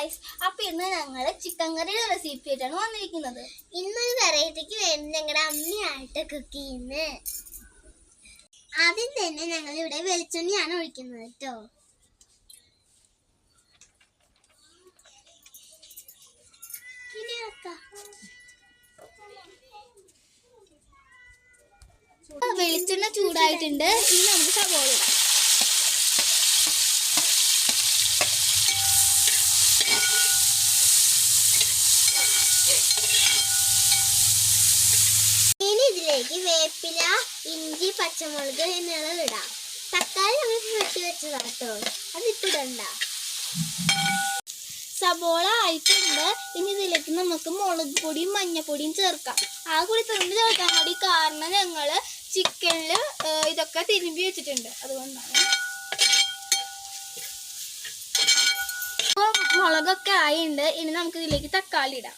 Guys അപ്പൊ ഇന്ന് ഞങ്ങൾ ചിക്കൻ കറിയുടെ റെസിപ്പി ആയിട്ടാണ് വന്നിരിക്കുന്നത്. ഇന്നൊരു വെറൈറ്റിക്ക് വേണ്ടി ഞങ്ങളുടെ അമ്മയായിട്ട് കുക്ക് ചെയ്യുന്നത് ആദ്യം തന്നെ ഞങ്ങൾ ഇവിടെ വെളിച്ചെണ്ണയാണ് ഒഴിക്കുന്നത് കേട്ടോ. വെളിച്ചെണ്ണ ചൂടായിട്ടുണ്ട്. ഇനി നമുക്ക് സവോള ഇടാം. ഇനി ഇതിലേക്ക് വേപ്പില ഇഞ്ചി പച്ചമുളക് എന്നിവ ഇടാം. തക്കാളി നമ്മൾ വെട്ടി വെച്ചതാട്ടോ അത് ഇട്ടിടണ്ട സബോള ആയിട്ടുണ്ട്. ഇനി ഇതിലേക്ക് നമുക്ക് മുളക് പൊടിയും മഞ്ഞപ്പൊടിയും ചേർക്കാം. ആ കൂടി തുറന്ന് ചേർക്കാൻ കാരണം ഞങ്ങൾ ചിക്കനിൽ ഇതൊക്കെ തിരുമ്പി വെച്ചിട്ടുണ്ട്. അതുകൊണ്ടാണ് ഇപ്പൊ മുളകൊക്കെ ആയിണ്ട്. ഇനി നമുക്ക് ഇതിലേക്ക് തക്കാളി ഇടാം.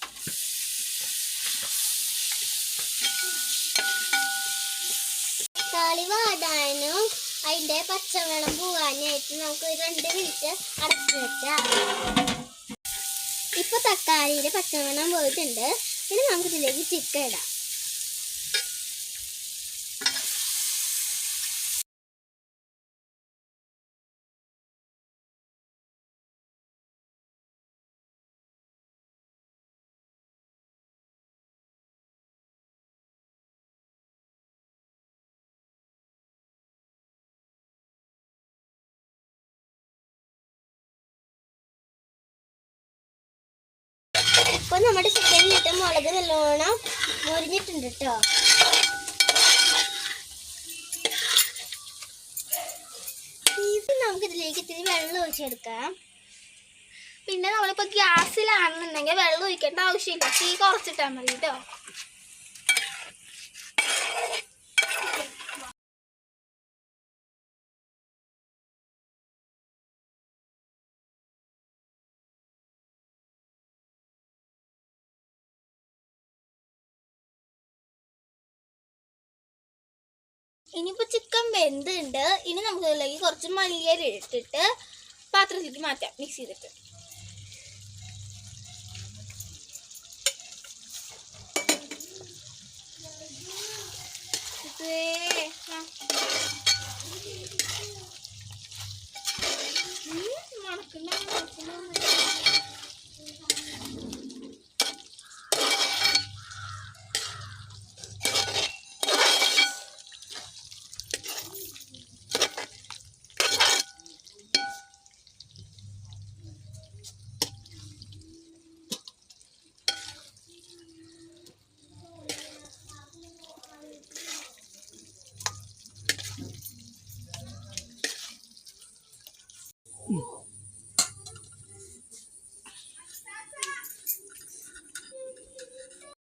തക്കാളി വാടാനും അതിന്റെ പച്ചവെള്ളം പോവാനായിട്ട് നമുക്ക് ഒരു രണ്ട് മിനിറ്റ് അടച്ചു വെക്കാം. ഇപ്പൊ തക്കാളിയുടെ പച്ചവെള്ളം പോയിട്ടുണ്ട്. ഇനി നമുക്ക് ഇതിലേക്ക് ചിക്കൻ ഇടാം. ഇപ്പൊ നമ്മുടെ ചിക്കനിലിട്ട് മുളക് നല്ലോണം മുരിഞ്ഞിട്ടുണ്ട് കേട്ടോ ഇത് നമുക്ക് ഇതിലേക്ക് ഇത്തിരി വെള്ളം ഒഴിച്ചെടുക്കാം പിന്നെ നമ്മളിപ്പോ ഗ്യാസിലാണെന്നുണ്ടെങ്കിൽ വെള്ളം ഒഴിക്കേണ്ട ആവശ്യമില്ല. തീ കുറച്ചിട്ടാൽ മതി കേട്ടോ ഇനിയിപ്പോ ചിക്കൻ വെന്തുണ്ട് ഇനി നമുക്ക് ഇതിലേക്ക് കുറച്ച് മല്ലിയരി ഇട്ടിട്ട് പാത്രത്തിലേക്ക് മാറ്റാം മിക്സ് ചെയ്തിട്ട് മണക്കുന്ന മണക്കുന്ന.